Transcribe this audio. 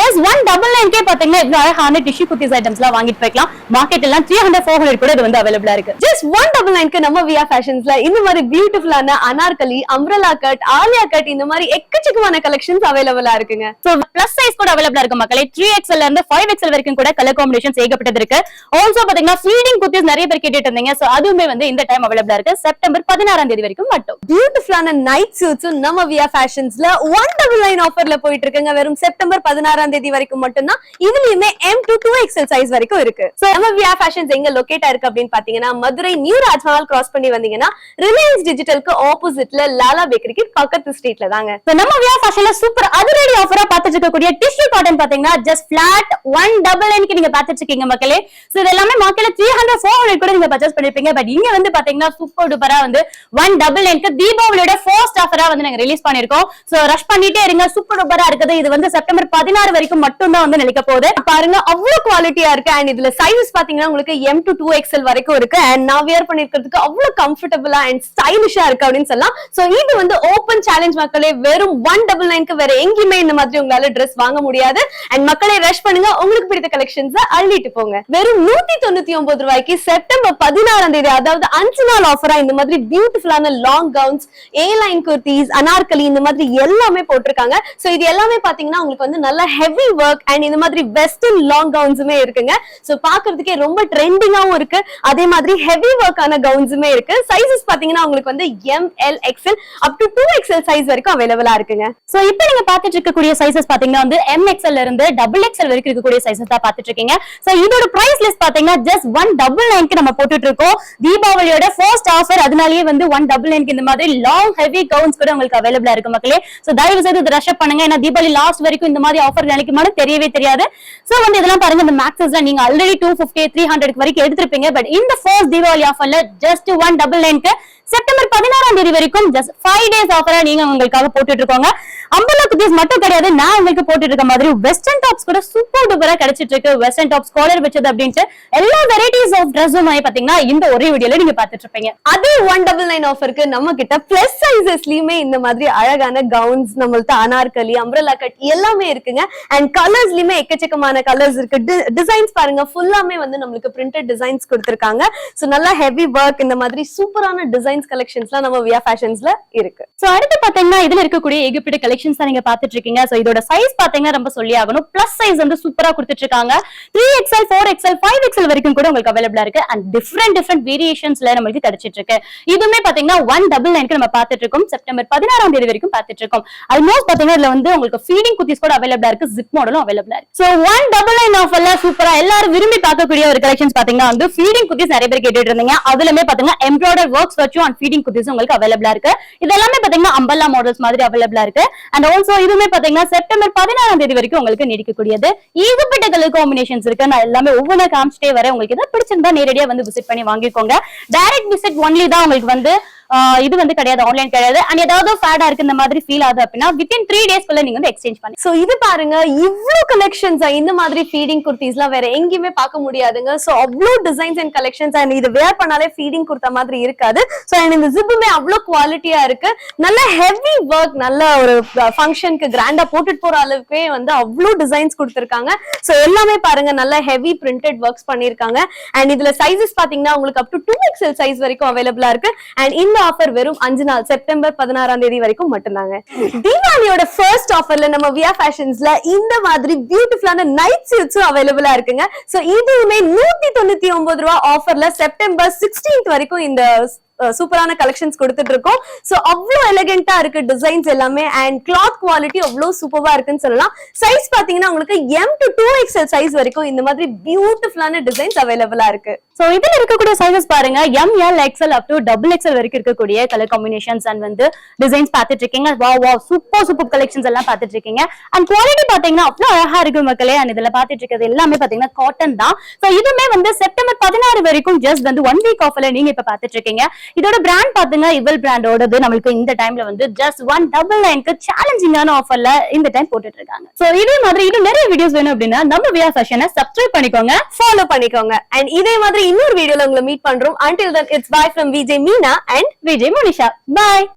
S one double நைன்கே பாத்தீங்கன்னா இவ்வளவு அழகான டிஷ்யூ குத்திஸ் ஐட்டம்ஸ் எல்லாம் வாங்கிட்டு போய்க்கலாம். மார்க்கெட் எல்லாம் த்ரீ ஹண்ட்ரட் ஃபோர் ஹண்ட்ரட் கூட இது வந்து அவைலபிளா இருக்கு. ஜஸ்ட் ஒன் டபுள் நைன்க்கு நம்ம வியா ஃபேஷன்ஸ்ல இந்த மாதிரி பியூட்டிஃபுல்லான Anarkali umbrella cut Alia cut இந்த மாதிரி எக்கச்சக்கமான கலெக்ஷன்ஸ் அவைலபிளா இருக்குங்க. சோ பிளஸ் சைஸ் கூட அவைலபிளா இருக்கு மக்களே. த்ரீ எக்ஸ்எல் இருந்து ஃபைவ் எக்ஸ்எல் வரைக்கும் கூட கலர் காம்பினேஷன் ஏகப்பட்டது இருக்கு. ஆல்சோ பாத்தீங்கன்னா ஃபீடிங் குத்திஸ் நிறைய பேர் கேட்டுட்டு இருந்தீங்க சோ அதுவுமே வந்து இந்த டைம் அவைலபிளா இருக்கு. செப்டம்பர் பதினாறாம் தேதி வரைக்கும் மட்டும். பியூட்டிஃபுல்லான நைட் சூட்ஸும் நம்ம வியா ஃபேஷன்ஸ்ல ஒன் டபுள் நைன் ஆஃபர்ல போயிட்டு இருக்குங்க. வெறும் செப்டம்பர் பதினாறாம் தேதி வரைக்கும் மட்டும்தான் இதுலயுமே M to two XL size வரைக்கும் இருக்கு. சோ நம்ம வியா ஃபேஷன்ஸ் எங்க லொகேட் இருக்கு அப்படின்னு பாத்தீங்கன்னா மதுரை நியூ ராஜ்மஹால் கிராஸ் பண்ணி வந்தீங்கன்னா ரிலையன்ஸ் டிஜிட்டலுக்கு ஆப்போசிட்ல லாலா பேக்கரிக்கு பக்கத்து ஸ்ட்ரீட்ல தாங்க. நம்ம வியா ஃபேஷன்ல சூப்பர் அதிரடி ஆஃபரா பார்த்துட்டு இருக்கக்கூடிய டிஷ்யூ காட்டன் பாத்தீங்கன்னா ஜஸ்ட் பிளாட் ஒன் டபுள் நைன்க்கு நீங்க பார்த்துட்டு இருக்கீங்க மக்களே. சோ இது எல்லாமே மார்க்கெட்ல த்ரீ ஹண்ட்ரட் ஃபோர் ஹண்ட்ரட் கூட நீங்க பர்ச்சேஸ் பண்ணிருப்பீங்க. பட் இங்க வந்து பாத்தீங்கன்னா சூப்பர் டூப்பரா வந்து ஒன் டபுள் நைன்க்கு தீபாவளியோட ஃபர்ஸ்ட் ஆஃபரா வந்து நாங்க ரிலீஸ் பண்ணிருக்கோம். சோ ரஷ் பண்ணிட்டே இருங்க. சூப்பர் டூப்பரா இருக்குது. இது வந்து செப்டம்பர் பதினாறு வரைக்கும் மட்டும் தான் வந்து நிலைக்க போகுது. பாருங்க அவ்வளவு குவாலிட்டியா இருக்கு. அண்ட் இதுல சைஸஸ் பாத்தீங்கன்னா உங்களுக்கு எம் டு டூ எக்ஸ்எல் வரைக்கும் இருக்கு. அண்ட் நான் வியர் பண்ணிருக்கிறதுக்கு அவ்வளவு கம்ஃபர்டபுளா அண்ட் ஸ்டைலிஷா இருக்கு அப்படின்னு சொல்லலாம். சோ இது வந்து ஓப்பன் சேலஞ்ச் மக்களே வெறும் ஒன் டபுள் நைன்க்கு வேற எங்கேயுமே இந்த மாதிரி உங்களால ட்ரெஸ் வாங்க முடியாது. அண்ட் மக்களை ரஷ் பண்ணுங்க. உங்களுக்கு பிடித்த கலெக்ஷன்ஸ் அள்ளிட்டு போங்க. வெறும் நூத்தி தொண்ணூத்தி ஒன்பது ரூபாய்க்கு செப்டம்பர் பதினாறாம் தேதி அதாவது அஞ்சு நாள் ஆஃபரா இந்த மாதிரி பியூட்டிஃபுல்லான long gowns a line kurtis anarkali இந்த மாதிரி எல்லாமே போட்டிருக்காங்க. சோ இது எல்லாமே பாத்தீங்கன்னா உங்களுக்கு வந்து நல்ல ஹெவி ஒர்க் அண்ட் இந்த மாதிரி வெஸ்டர்ன் லாங் கவுன்ஸுமே இருக்குங்க. ஸோ பாக்குறதுக்கே ரொம்ப ட்ரெண்டிங்காவும் இருக்கு. அதே மாதிரி ஹெவி ஒர்க்கான கவுன்ஸுமே இருக்கு. சைஸஸ் பாத்தீங்கன்னா உங்களுக்கு வந்து M L XL up to two XL size வரைக்கும் அவைலபிளா இருக்குங்க. சோ இப்போ நீங்க பாத்துட்டு இருக்கக்கூடிய சைசஸ் பாத்தீங்கன்னா வந்து எம் எக்ஸ்எல் இருந்து டபுள் எக்ஸ்எல் வரைக்கும் இருக்கக்கூடிய சைசஸ் தான் பாத்துட்டு இருக்கீங்க. சோ இதோட பிரைஸ் லிஸ்ட் பாத்தீங்கன்னா ஜஸ்ட் ஒன் டபுள் நைன்க்கு நம்ம போட்டுட்டு இருக்கோம். தீபாவளியோட ஃபர்ஸ்ட் ஆஃபர் அதனாலேயே வந்து ஒன் டபுள் நைன்க்கு இந்த மாதிரி லாங் ஹெவி கவுன்ஸ் கூட உங்களுக்கு அவைலபிளா இருக்கு மக்களே. சோ தயவு செய்து இது ரஷ் பண்ணுங்க. ஏன்னா தீபாவளி லாஸ்ட் வரைக்கும் இந்த மாதிரி ஆஃபர் நினைக்குமானு தெரியவே தெரியாது. சோ வந்து இதெல்லாம் பாருங்க இந்த மேக்ஸஸ் நீங்க already two fifty three hundred வரைக்கும் எடுத்திருப்பீங்க. பட் இந்த ஃபர்ஸ்ட் தீபாவளி ஆஃபர்ல ஜஸ்ட் ஒன் டபுள் நைன்க்கு செப்டம்பர் பதினாறாம் தேதி வரைக்கும் ஜஸ்ட் ஃபைவ் டேஸ் ஆஃபரா நீங்க உங்களுக்காக போட்டுட்டு இருக்கோங்க அம்பலா குட்டீஸ் மட்டும் கிடையாது நான் உங்களுக்கு போட்டுட்டு இருக்க மாதிரி வெஸ்டர்ன் டாப்ஸ் கூட சூப்பர் டூப்பரா கிடைச்சிட்டு இருக்கு வெஸ்டர்ன் டாப்ஸ் காலர் வச்சது அப்படின்ட்டு எல்லா வெரைட்டிஸ் ஆஃப் ட்ரெஸ்ஸும் பாத்தீங்கன்னா இந்த ஒரே வீடியோல நீங்க பாத்துட்டு இருப்பீங்க அதே ஒன் டபுள் நைன் ஆஃபருக்கு நம்ம கிட்ட பிளஸ் சைசஸ்லயுமே இந்த மாதிரி அழகான கவுன்ஸ் நம்மள்ட்ட அனார்கலி அம்பரலா கட் எல்லாமே இருக்குங்க. அண்ட் கலர்ஸ்லயுமே எக்கச்சக்கமான கலர்ஸ் இருக்கு. டிசைன்ஸ் பாருங்க ஃபுல்லாமே வந்து நம்மளுக்கு பிரிண்டட் டிசைன்ஸ் கொடுத்துருக்காங்க. ஸோ நல்லா ஹெவி ஒர்க் இந்த மாதிரி சூப்பரான டிசைன்ஸ் கலெக்ஷன்ஸ்லாம் நம்ம வியா ஃபேஷன்ஸ்ல இருக்கு. ஸோ அடுத்து பாத்தீங்கன்னா இதுல இருக்கக்கூடிய ஏகப்பட்ட கலெக்ஷன்ஸ் தான் நீங்க பாத்துட்டு இருக்கீங்க ஸோ இதோட சைஸ் பாத்தீங்கன்னா ரொம்ப சொல்லி ஆகணும். பிளஸ் சைஸ் வந்து சூப்பரா கொடுத்துட்டு இருக்காங்க three XL four XL five XL வரைக்கும் கூட உங்களுக்கு அவைலபிளா இருக்கு. அண்ட் டிஃப்ரெண்ட் டிஃப்ரெண்ட் வேரியேஷன்ஸ்ல நம்மளுக்கு கிடைச்சிட்டு இருக்கு இதுவுமே பாத்தீங்கன்னா ஒன் டபுள் நைன்க்கு நம்ம பாத்துட்டு இருக்கோம் செப்டம்பர் பதினாறாம் தேதி வரைக்கும் பாத்துட்டு இருக்கோம் ஆல்மோஸ்ட் பாத்தீங்கன்னா இதுல வந்து உங்களுக்கு ஃபீடிங் குத்திஸ் கூட அவைலபிளா இருக்கு. ஜிப் மாடலும் அவைலபிளா இருக்கு. சோ ஒன் டபுள் நைன் ஆஃபர்ல சூப்பரா எல்லாரும் விரும்பி பார்க்கக்கூடிய ஒரு கலெக்ஷன்ஸ் பாத்தீங்கன்னா வந்து ஃபீடிங் குத்திஸ் நிறைய பேர் கேட்டுட்டு இருந்தீங்க. அதுலமே பாத்தீங்கன்னா எம்ப்ராய்டர் ஒர்க்ஸ் வச்சும் அண்ட் ஃபீடிங் குத்திஸ் உங்களுக்கு அவைலபிளா இருக்கு. இது எல்லாமே பாத்தீங்கன்னா அம்பல்லா மாடல்ஸ் மாதிரி அவைலபிளா இருக்கு. அண்ட் ஆல்சோ இதுவுமே பாத்தீங்கன்னா செப்டம்பர் பதினாறாம் தேதி வரைக்கும் உங்களுக்கு நீடிக்கக்கூடியது. ஏகப்பட்ட கலர் காம்பினேஷன்ஸ் இருக்கு. நான் எல்லாமே ஒவ்வொன்றா காமிச்சிட்டே வரேன். உங்களுக்கு எதாவது பிடிச்சிருந்தா நேரடியா வந்து விசிட் பண்ணி வாங்கிக்கோங்க. டைரக்ட் விசிட் ஒன்லி தான் உங்களுக்கு வந்து இது வந்து கிடையாது ஆன்லைன் கிடையாது. அண்ட் ஏதாவது ஃபேடா இருக்கு இந்த மாதிரி ஃபீல் ஆகுது அப்படின்னா வித்தின் த்ரீ டேஸ்க்குள்ள நீங்க வந்து எக்ஸ்சேஞ்ச் பண்ணி சோ இது பாருங்க இவ்ளோ கலெக்ஷன்ஸ் இந்த மாதிரி ஃபீடிங் குர்த்திஸ்லாம் வேற எங்கேயுமே பார்க்க முடியாதுங்க. சோ அவ்வளோ டிசைன்ஸ் அண்ட் கலெக்ஷன்ஸ் அண்ட் இது வேர் பண்ணாலே ஃபீடிங் குடுத்த மாதிரி இருக்காது. சோ அண்ட் இந்த ஜிப்புமே அவ்வளோ குவாலிட்டியா இருக்கு. நல்ல ஹெவி ஒர்க் நல்ல ஒரு ஃபங்க்ஷனுக்கு கிராண்டா போட்டுட்டு போற அளவுக்கே வந்து அவ்வளோ டிசைன்ஸ் கொடுத்துருக்காங்க. சோ எல்லாமே பாருங்க நல்ல ஹெவி பிரிண்டட் ஒர்க்ஸ் பண்ணிருக்காங்க. அண்ட் இதுல சைஸஸ் பாத்தீங்கன்னா உங்களுக்கு up to two XL size வரைக்கும் அவைலபிளா இருக்கு. அண்ட் இந்த ஆஃபர் வெறும் அஞ்சு நாள் செப்டம்பர் பதினாறாம் தேதி வரைக்கும் மட்டும்தாங்க. தீபாவளியோட ஃபர்ஸ்ட் ஆஃபர்ல நம்ம வியா ஃபேஷன்ஸ்ல இந்த மாதிரி பியூட்டிஃபுல்லான நைட் சில்க்ஸும் அவைலபிளா இருக்குங்க. சோ இதுவுமே நூத்தி தொண்ணூத்தி ஒன்பது ரூபா ஆஃபர்ல செப்டம்பர் சிக்ஸ்டீன்த் வரைக்கும் இந்த சூப்பரான கலெக்ஷன்ஸ் கொடுத்துட்டு இருக்கோம் சோ அவ்வளவு எலிகென்ட்டா இருக்கு டிசைன்ஸ் எல்லாமே அண்ட் கிளாத் குவாலிட்டி அவ்வளவு சூப்பரா இருக்குன்னு சொல்லலாம். சைஸ் பாத்தீங்கன்னா உங்களுக்கு M to two XL size வரைக்கும் இந்த மாதிரி பியூட்டிஃபுல்லான டிசைன்ஸ் அவைலபிளா இருக்கு. சோ இதுல இருக்கக்கூடிய சைஸஸ் பாருங்க. M L XL up to double XL வரைக்கும் இருக்கக்கூடிய கலர் காம்பினேஷன்ஸ் அண்ட் வந்து டிசைன்ஸ் பாத்துட்டு இருக்கீங்க வா வா சூப்பர் சூப்பர் கலெக்ஷன்ஸ் எல்லாம் பாத்துட்டு இருக்கீங்க அண்ட் குவாலிட்டி பாத்தீங்கன்னா அவ்வளவு அழகா இருக்கு மக்களே. அண்ட் இதுல பாத்துட்டு இருக்கிறது எல்லாமே பாத்தீங்கன்னா காட்டன் தான். சோ இதுமே வந்து செப்டம்பர் பதினாறு வரைக்கும் ஜஸ்ட் வந்து ஒன் வீக் ஆஃபர்ல நீங்க இப்ப பாத்துட்டு இருக்கீங்க இதோட பிராண்ட் பாத்துங்க. இவல் பிராண்டோடது நம்மளுக்கு இந்த டைம்ல வந்து ஜஸ்ட் ஒன் டபுள் நைன்க்கு சேலஞ்சிங்கான ஆஃபர்ல இந்த டைம் போட்டுட்டு இருக்காங்க சோ இதே மாதிரி இன்னும் நிறைய வீடியோஸ் வேணும் அப்படின்னா நம்ம வியா ஃபேஷனை சப்ஸ்கிரைப் பண்ணிக்கோங்க. ஃபாலோ பண்ணிக்கோங்க. அண்ட் இதே மாதிரி இன்னொரு வீடியோல உங்களை மீட் பண்றோம். Until then it's bye from Vijay Meena and Vijay Monisha bye